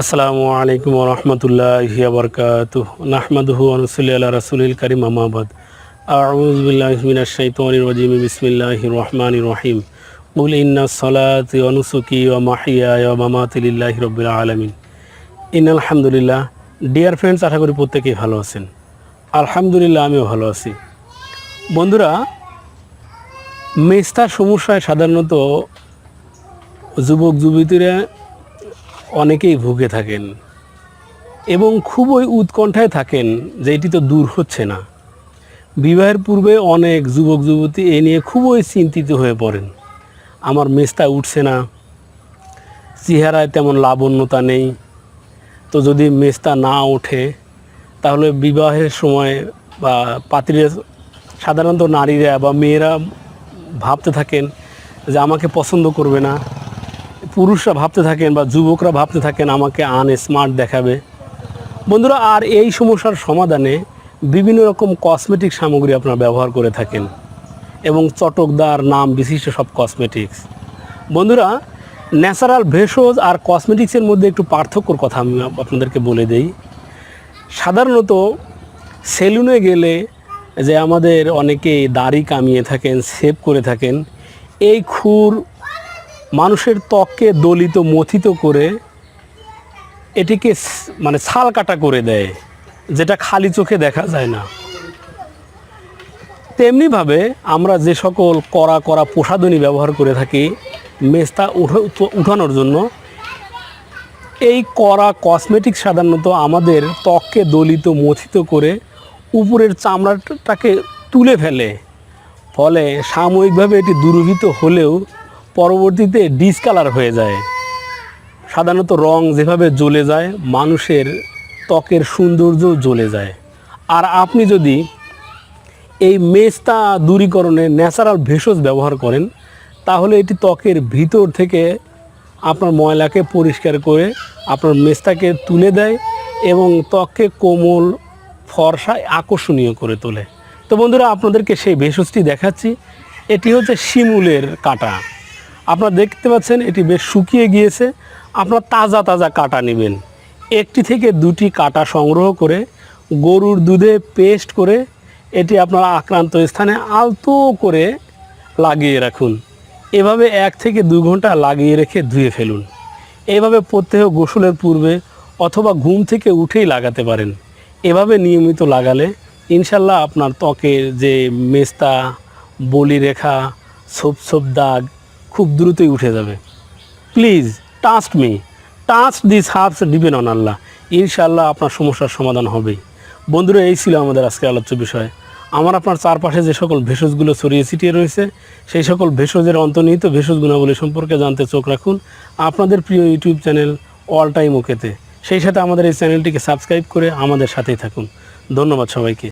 আসসালামু আলাইকুম রহমতুল্লাহ বরকাত নাহমাদুহু আনুসুল্লি আল্লাহ রাসুলিল করিম আমাবাদ আউজবিল্লাহমিনাশাইতনিরজিম বিসমিল্লাহ রহমান রহিম। উল ইন্না সলাত অনুসুকি ও মাহিয়া মামাতিল্লাহ রবিল আলমিন। ইন আলহামদুলিল্লাহ ডিয়ার ফ্রেন্ডস আশা করি প্রত্যেকেই ভালো আছেন। আলহামদুলিল্লাহ, আমিও ভালো আছি। বন্ধুরা মেস্তার সমস্যায় সাধারণত যুবক যুবতীরা অনেকেই ভুগে থাকেন এবং খুবই উৎকণ্ঠায় থাকেন যে এটি তো দূর হচ্ছে না। বিবাহের পূর্বে অনেক যুবক যুবতী এ নিয়ে খুবই চিন্তিত হয়ে পড়েন। আমার মেস্তা উঠছে না, চেহারায় তেমন লাবণ্যতা নেই। তো যদি মেস্তা না ওঠে, তাহলে বিবাহের সময় বা পাত্রীরা, সাধারণত নারীরা বা মেয়েরা ভাবতে থাকেন যে আমাকে পছন্দ করবে না। পুরুষরা ভাবতে থাকেন বা যুবকরা ভাবতে থাকেন আমাকে আন স্মার্ট দেখাবে। বন্ধুরা, আর এই সমস্যার সমাধানে বিভিন্ন রকম কসমেটিক সামগ্রী আপনারা ব্যবহার করে থাকেন এবং চটকদার নাম বিশিষ্ট সব কসমেটিক্স বন্ধুরা ন্যাচারাল ভেষজ আর কসমেটিক্সের মধ্যে একটু পার্থক্যর কথা আমি আপনাদেরকে বলে দেই। সাধারণত সেলুনে গেলে যে আমাদের অনেকে দাড়ি কামিয়ে থাকেন সেভ করে থাকেন, এই খুর মানুষের ত্বককে দলিত মথিত করে এটিকে মানে ছাল কাটা করে দেয়, যেটা খালি চোখে দেখা যায় না। তেমনিভাবে আমরা যে সকল কড়া কড়া প্রসাধনী ব্যবহার করে থাকি, মেস্তা উঠা- উঠানোর জন্য, এই কড়া কসমেটিক সাধারণত আমাদের ত্বককে দলিত, মথিত করে উপরের চামড়াটাকে তুলে ফেলে। ফলে সাময়িকভাবে এটি দুর্বৃত হলেও পরবর্তীতে ডিসকালার হয়ে যায়। সাধারণত রং যেভাবে জ্বলে যায়, মানুষের ত্বকের সৌন্দর্য জ্বলে যায়। আর আপনি যদি এই মেস্তা দূরীকরণে ন্যাচারাল ভেষজ ব্যবহার করেন, তাহলে এটি ত্বকের ভিতর থেকে আপনার ময়লাকে পরিষ্কার করে আপনার মেস্তাকে তুলে দেয় এবং ত্বককে কোমল ফর্সায় আকর্ষণীয় করে তোলে। তো বন্ধুরা, আপনাদেরকে সেই ভেষজটি দেখাচ্ছি। এটি হচ্ছে শিমুলের কাটা। আপনারা দেখতে পাচ্ছেন, এটি বেশ শুকিয়ে গিয়েছে। আপনার তাজা তাজা কাটা নেবেন। একটি থেকে দুটি কাটা সংগ্রহ করে গরুর দুধে পেস্ট করে এটি আপনার আক্রান্ত স্থানে আলতো করে লাগিয়ে রাখুন। এভাবে এক থেকে দু ঘণ্টা লাগিয়ে রেখে ধুয়ে ফেলুন। এভাবে প্রত্যেক গোসলের পূর্বে অথবা ঘুম থেকে উঠেই লাগাতে পারেন। এভাবে নিয়মিত লাগালে ইনশাল্লাহ আপনার ত্বকের যে মেস্তা বলি রেখা ছোপ ছোপ দাগ খুব দ্রুতই উঠে যাবে। Please trust me trust this herbs depend on Allah ইনশাল্লাহ আপনার সমস্যার সমাধান হবেই বন্ধুরা, এই ছিল আমাদের আজকে আলোচ্য বিষয়। আমার আপনার চারপাশে যে সকল ভেষজগুলো ছড়িয়ে ছিটিয়ে রয়েছে, সেই সকল ভেষজের অন্তর্নিহিত ভেষজ গুণাবলী সম্পর্কে জানতে চোখ রাখুন আপনাদের প্রিয় ইউটিউব চ্যানেল অল টাইম ওকেতে সেই সাথে আমাদের এই চ্যানেলটিকে সাবস্ক্রাইব করে আমাদের সাথেই থাকুন। ধন্যবাদ সবাইকে।